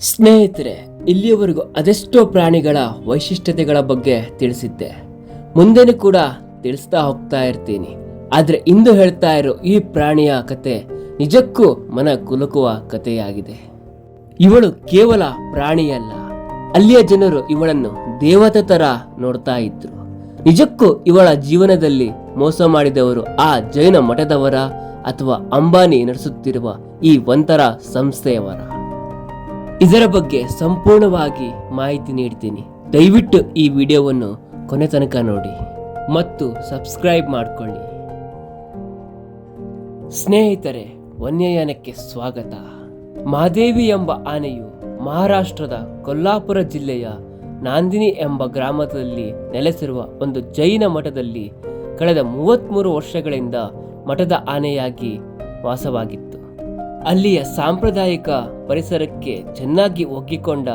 ಸ್ನೇಹಿತರೆ, ಇಲ್ಲಿಯವರೆಗೂ ಅದೆಷ್ಟೋ ಪ್ರಾಣಿಗಳ ವೈಶಿಷ್ಟ್ಯತೆಗಳ ಬಗ್ಗೆ ತಿಳಿಸಿದ್ದೆ. ಮುಂದೆನೂ ಕೂಡ ತಿಳಿಸ್ತಾ ಹೋಗ್ತಾ ಇರ್ತೀನಿ. ಆದರೆ ಇಂದು ಹೇಳ್ತಾ ಇರೋ ಈ ಪ್ರಾಣಿಯ ಕತೆ ನಿಜಕ್ಕೂ ಮನ ಕುಲುಕುವ ಕಥೆಯಾಗಿದೆ. ಇವಳು ಕೇವಲ ಪ್ರಾಣಿಯಲ್ಲ. ಅಲ್ಲಿಯ ಜನರು ಇವಳನ್ನು ದೇವತೆ ತರ ನೋಡ್ತಾ ಇದ್ರು. ನಿಜಕ್ಕೂ ಇವಳ ಜೀವನದಲ್ಲಿ ಮೋಸ ಮಾಡಿದವರು ಆ ಜೈನ ಮಠದವರ ಅಥವಾ ಅಂಬಾನಿ ನಡೆಸುತ್ತಿರುವ ಈ ಒಂಥರ ಸಂಸ್ಥೆಯವರ. ಇದರ ಬಗ್ಗೆ ಸಂಪೂರ್ಣವಾಗಿ ಮಾಹಿತಿ ನೀಡ್ತೀನಿ. ದಯವಿಟ್ಟು ಈ ವಿಡಿಯೋವನ್ನು ಕೊನೆ ತನಕ ನೋಡಿ ಮತ್ತು ಸಬ್ಸ್ಕ್ರೈಬ್ ಮಾಡಿಕೊಳ್ಳಿ. ಸ್ನೇಹಿತರೆ, ವನ್ಯಯಾನಕ್ಕೆ ಸ್ವಾಗತ. ಮಾದೇವಿ ಎಂಬ ಆನೆಯು ಮಹಾರಾಷ್ಟ್ರದ ಕೊಲ್ಲಾಪುರ ಜಿಲ್ಲೆಯ ನಾಂದಿನಿ ಎಂಬ ಗ್ರಾಮದಲ್ಲಿ ನೆಲೆಸಿರುವ ಒಂದು ಜೈನ ಮಠದಲ್ಲಿ ಕಳೆದ ಮೂವತ್ತ್ಮೂರು ವರ್ಷಗಳಿಂದ ಮಠದ ಆನೆಯಾಗಿ ವಾಸವಾಗಿತ್ತು. ಅಲ್ಲಿಯ ಸಾಂಪ್ರದಾಯಿಕ ಪರಿಸರಕ್ಕೆ ಚೆನ್ನಾಗಿ ಒಗ್ಗಿಕೊಂಡ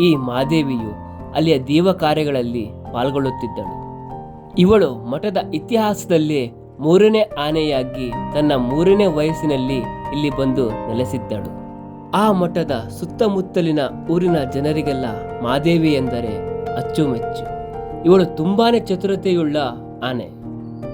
ಈ ಮಾದೇವಿಯು ಅಲ್ಲಿಯ ದೇವ ಕಾರ್ಯಗಳಲ್ಲಿ ಪಾಲ್ಗೊಳ್ಳುತ್ತಿದ್ದಳು. ಇವಳು ಮಠದ ಇತಿಹಾಸದಲ್ಲಿ ಮೂರನೇ ಆನೆಯಾಗಿ ತನ್ನ ಮೂರನೇ ವಯಸ್ಸಿನಲ್ಲಿ ಇಲ್ಲಿ ಬಂದು ನೆಲೆಸಿದ್ದಳು. ಆ ಮಠದ ಸುತ್ತಮುತ್ತಲಿನ ಊರಿನ ಜನರಿಗೆಲ್ಲ ಮಾದೇವಿ ಎಂದರೆ ಅಚ್ಚುಮೆಚ್ಚು. ಇವಳು ತುಂಬಾನೇ ಚತುರತೆಯುಳ್ಳ ಆನೆ.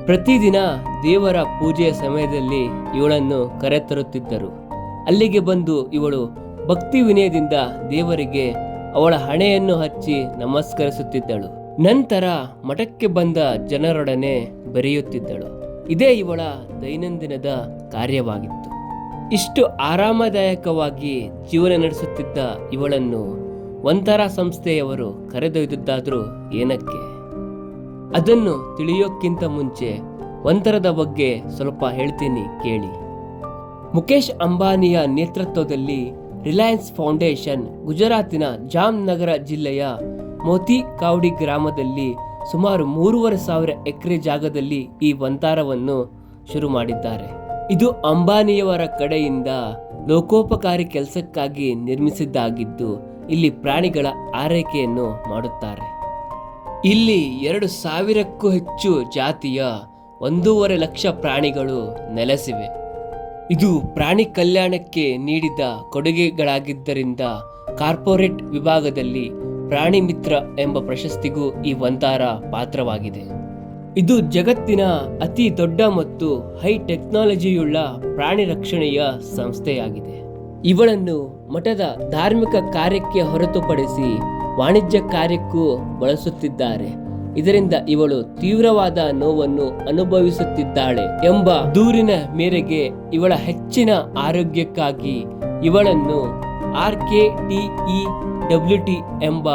ಪ್ರತಿದಿನ ದೇವರ ಪೂಜೆಯ ಸಮಯದಲ್ಲಿ ಇವಳನ್ನು ಕರೆತರುತ್ತಿದ್ದರು. ಅಲ್ಲಿಗೆ ಬಂದು ಇವಳು ಭಕ್ತಿ ವಿನಯದಿಂದ ದೇವರಿಗೆ ಅವಳ ಹಣೆಯನ್ನು ಹಚ್ಚಿ ನಮಸ್ಕರಿಸುತ್ತಿದ್ದಳು. ನಂತರ ಮಠಕ್ಕೆ ಬಂದ ಜನರೊಡನೆ ಬೆರೆಯುತ್ತಿದ್ದಳು. ಇದೇ ಇವಳ ದೈನಂದಿನದ ಕಾರ್ಯವಾಗಿತ್ತು. ಇಷ್ಟು ಆರಾಮದಾಯಕವಾಗಿ ಜೀವನ ನಡೆಸುತ್ತಿದ್ದ ಇವಳನ್ನು ಒಂಥರ ಸಂಸ್ಥೆಯವರು ಕರೆದೊಯ್ದದ್ದಾದ್ರೂ ಏನಕ್ಕೆ? ಅದನ್ನು ತಿಳಿಯೋಕ್ಕಿಂತ ಮುಂಚೆ ಒಂಥರದ ಬಗ್ಗೆ ಸ್ವಲ್ಪ ಹೇಳ್ತೀನಿ ಕೇಳಿ. ಮುಖೇಶ್ ಅಂಬಾನಿಯ ನೇತೃತ್ವದಲ್ಲಿ ರಿಲಯನ್ಸ್ ಫೌಂಡೇಶನ್ ಗುಜರಾತಿನ ಜಾಮ್ನಗರ ಜಿಲ್ಲೆಯ ಮೋತಿ ಕಾವಡಿ ಗ್ರಾಮದಲ್ಲಿ ಸುಮಾರು ಮೂರುವರೆ ಸಾವಿರ ಎಕರೆ ಜಾಗದಲ್ಲಿ ಈ ವಂತಾರವನ್ನು ಶುರು ಮಾಡಿದ್ದಾರೆ. ಇದು ಅಂಬಾನಿಯವರ ಕಡೆಯಿಂದ ಲೋಕೋಪಕಾರಿ ಕೆಲಸಕ್ಕಾಗಿ ನಿರ್ಮಿಸಿದ್ದಾಗಿದ್ದು, ಇಲ್ಲಿ ಪ್ರಾಣಿಗಳ ಆರೈಕೆಯನ್ನು ಮಾಡುತ್ತಾರೆ. ಇಲ್ಲಿ ಎರಡು ಸಾವಿರಕ್ಕೂ ಹೆಚ್ಚು ಜಾತಿಯ ಒಂದೂವರೆ ಲಕ್ಷ ಪ್ರಾಣಿಗಳು ನೆಲೆಸಿವೆ. ಇದು ಪ್ರಾಣಿ ಕಲ್ಯಾಣಕ್ಕೆ ನೀಡಿದ ಕೊಡುಗೆಗಳಾಗಿದ್ದರಿಂದ ಕಾರ್ಪೊರೇಟ್ ವಿಭಾಗದಲ್ಲಿ ಪ್ರಾಣಿ ಮಿತ್ರ ಎಂಬ ಪ್ರಶಸ್ತಿಗೂ ಈ ವಂತಾರ ಪಾತ್ರವಾಗಿದೆ. ಇದು ಜಗತ್ತಿನ ಅತಿ ದೊಡ್ಡ ಮತ್ತು ಹೈ ಟೆಕ್ನಾಲಜಿಯುಳ್ಳ ಪ್ರಾಣಿ ರಕ್ಷಣೆಯ ಸಂಸ್ಥೆಯಾಗಿದೆ. ಇವಳನ್ನು ಮಠದ ಧಾರ್ಮಿಕ ಕಾರ್ಯಕ್ಕೆ ಹೊರತುಪಡಿಸಿ ವಾಣಿಜ್ಯ ಕಾರ್ಯಕ್ಕೂ ಬಳಸುತ್ತಿದ್ದಾರೆ. ಇದರಿಂದ ಇವಳು ತೀವ್ರವಾದ ನೋವನ್ನು ಅನುಭವಿಸುತ್ತಿದ್ದಾಳೆ ಎಂಬ ದೂರಿನ ಮೇರೆಗೆ ಇವಳ ಹೆಚ್ಚಿನ ಆರೋಗ್ಯಕ್ಕಾಗಿ ಇವಳನ್ನು R K T E W T ಎಂಬ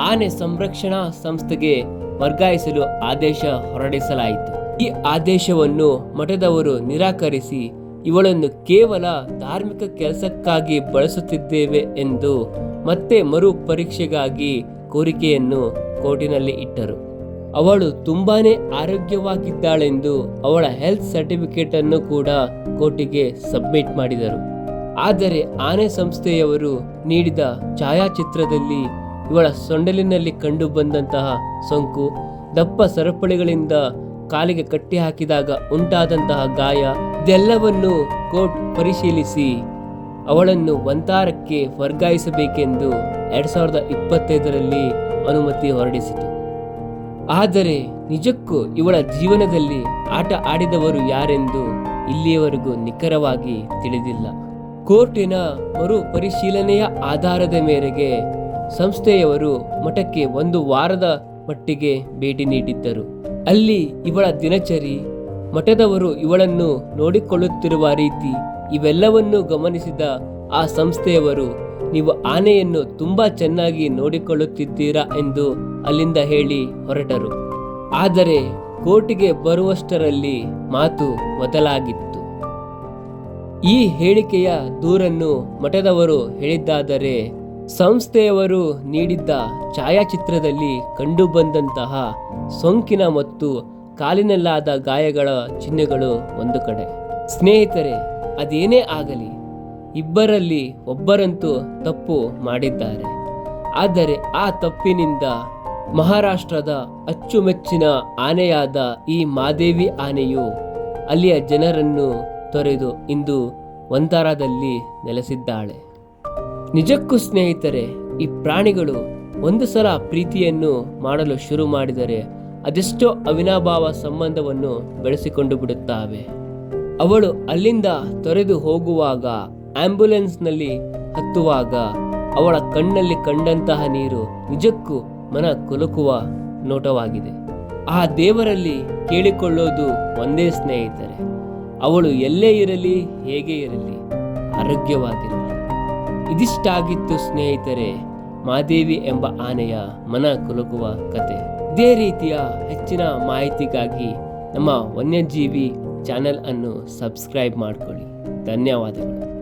ಆನೆ ಸಂರಕ್ಷಣಾ ಸಂಸ್ಥೆಗೆ ವರ್ಗಾಯಿಸಲು ಆದೇಶ ಹೊರಡಿಸಲಾಯಿತು. ಈ ಆದೇಶವನ್ನು ಮಠದವರು ನಿರಾಕರಿಸಿ ಇವಳನ್ನು ಕೇವಲ ಧಾರ್ಮಿಕ ಕೆಲಸಕ್ಕಾಗಿ ಬಳಸುತ್ತಿದ್ದೇವೆ ಎಂದು ಮತ್ತೆ ಮರು ಪರೀಕ್ಷೆಗಾಗಿ ಕೋರಿಕೆಯನ್ನು ಕೋರ್ಟಿನಲ್ಲಿ ಇಟ್ಟರು. ಅವಳು ತುಂಬಾನೇ ಆರೋಗ್ಯವಾಗಿದ್ದಾಳೆಂದು ಅವಳ ಹೆಲ್ತ್ ಸರ್ಟಿಫಿಕೇಟ್ ಅನ್ನು ಕೂಡ ಕೋರ್ಟಿಗೆ ಸಬ್ಮಿಟ್ ಮಾಡಿದರು. ಆದರೆ ಆನೆ ಸಂಸ್ಥೆಯವರು ನೀಡಿದ ಛಾಯಾಚಿತ್ರದಲ್ಲಿ ಇವಳ ಸೊಂಡಲಿನಲ್ಲಿ ಕಂಡು ಬಂದಂತಹ ಸೋಂಕು, ದಪ್ಪ ಸರಪಳಿಗಳಿಂದ ಕಾಲಿಗೆ ಕಟ್ಟಿ ಹಾಕಿದಾಗ ಉಂಟಾದಂತಹ ಗಾಯ, ಇದೆಲ್ಲವನ್ನು ಕೋರ್ಟ್ ಪರಿಶೀಲಿಸಿ ಅವಳನ್ನು ವಂತಾರಕ್ಕೆ ವರ್ಗಾಯಿಸಬೇಕೆಂದು ಎರಡ್ ಸಾವಿರದ ಇಪ್ಪತ್ತೈದರಲ್ಲಿ ಅನುಮತಿ ಹೊರಡಿಸಿತು. ಆದರೆ ನಿಜಕ್ಕೂ ಇವಳ ಜೀವನದಲ್ಲಿ ಆಟ ಆಡಿದವರು ಯಾರೆಂದು ಇಲ್ಲಿಯವರೆಗೂ ನಿಖರವಾಗಿ ತಿಳಿದಿಲ್ಲ. ಕೋರ್ಟಿನ ಮರು ಪರಿಶೀಲನೆಯ ಆಧಾರದ ಮೇರೆಗೆ ಸಂಸ್ಥೆಯವರು ಮಠಕ್ಕೆ ಒಂದು ವಾರದ ಮಟ್ಟಿಗೆ ಭೇಟಿ ನೀಡಿದ್ದರು. ಅಲ್ಲಿ ಇವಳ ದಿನಚರಿ, ಮಠದವರು ಇವಳನ್ನು ನೋಡಿಕೊಳ್ಳುತ್ತಿರುವ ರೀತಿ ಇವೆಲ್ಲವನ್ನೂ ಗಮನಿಸಿದ ಆ ಸಂಸ್ಥೆಯವರು ನೀವು ಆನೆಯನ್ನು ತುಂಬಾ ಚೆನ್ನಾಗಿ ನೋಡಿಕೊಳ್ಳುತ್ತಿದ್ದೀರಾ ಎಂದು ಅಲ್ಲಿಂದ ಹೇಳಿ ಹೊರಟರು. ಆದರೆ ಕೋರ್ಟಿಗೆ ಬರುವಷ್ಟರಲ್ಲಿ ಮಾತು ಬದಲಾಗಿತ್ತು ಈ ಹೇಳಿಕೆಯ ದೂರನ್ನು ಮಠದವರು ಹೇಳಿದ್ದಾದರೆ ಸಂಸ್ಥೆಯವರು ನೀಡಿದ್ದ ಛಾಯಾಚಿತ್ರದಲ್ಲಿ ಕಂಡುಬಂದಂತಹ ಸೋಂಕಿನ ಮತ್ತು ಕಾಲಿನಲ್ಲಾದ ಗಾಯಗಳ ಚಿಹ್ನೆಗಳು ಒಂದು ಕಡೆ. ಸ್ನೇಹಿತರೆ, ಅದೇನೇ ಆಗಲಿ ಇಬ್ಬರಲ್ಲಿ ಒಬ್ಬರಂತೂ ತಪ್ಪು ಮಾಡಿದ್ದಾರೆ. ಆದರೆ ಆ ತಪ್ಪಿನಿಂದ ಮಹಾರಾಷ್ಟ್ರದ ಅಚ್ಚುಮೆಚ್ಚಿನ ಆನೆಯಾದ ಈ ಮಾದೇವಿ ಆನೆಯು ಅಲ್ಲಿಯ ಜನರನ್ನು ತೊರೆದು ಇಂದು ವಂತಾರದಲ್ಲಿ ನೆಲೆಸಿದ್ದಾಳೆ. ನಿಜಕ್ಕೂ ಸ್ನೇಹಿತರೆ, ಈ ಪ್ರಾಣಿಗಳು ಒಂದು ಸಲ ಪ್ರೀತಿಯನ್ನು ಮಾಡಲು ಶುರು ಮಾಡಿದರೆ ಅದೆಷ್ಟೋ ಅವಿನಾಭಾವ ಸಂಬಂಧವನ್ನು ಬೆಳೆಸಿಕೊಂಡು ಬಿಡುತ್ತವೆ. ಅವಳು ಅಲ್ಲಿಂದ ತೊರೆದು ಹೋಗುವಾಗ ಆಂಬ್ಯುಲೆನ್ಸ್ನಲ್ಲಿ ಹತ್ತುವಾಗ ಅವಳ ಕಣ್ಣಲ್ಲಿ ಕಂಡಂತಹ ನೀರು ನಿಜಕ್ಕೂ ಮನ ಕುಲುಕುವ ನೋಟವಾಗಿದೆ. ಆ ದೇವರಲ್ಲಿ ಕೇಳಿಕೊಳ್ಳೋದು ಒಂದೇ ಸ್ನೇಹಿತರೆ. ಅವಳು ಎಲ್ಲೇ ಇರಲಿ, ಹೇಗೆ ಇರಲಿ, ಆರೋಗ್ಯವಾಗಿರಲಿ. ಇದಿಷ್ಟಾಗಿತ್ತು ಸ್ನೇಹಿತರೆ, ಮಾದೇವಿ ಎಂಬ ಆನೆಯ ಮನ ಕುಲುಕುವ ಕತೆ. ಇದೇ ರೀತಿಯ ಹೆಚ್ಚಿನ ಮಾಹಿತಿಗಾಗಿ ನಮ್ಮ ವನ್ಯಜೀವಿ ಚಾನೆಲ್ ಅನ್ನು ಸಬ್ಸ್ಕ್ರೈಬ್ ಮಾಡಿಕೊಳ್ಳಿ. ಧನ್ಯವಾದಗಳು.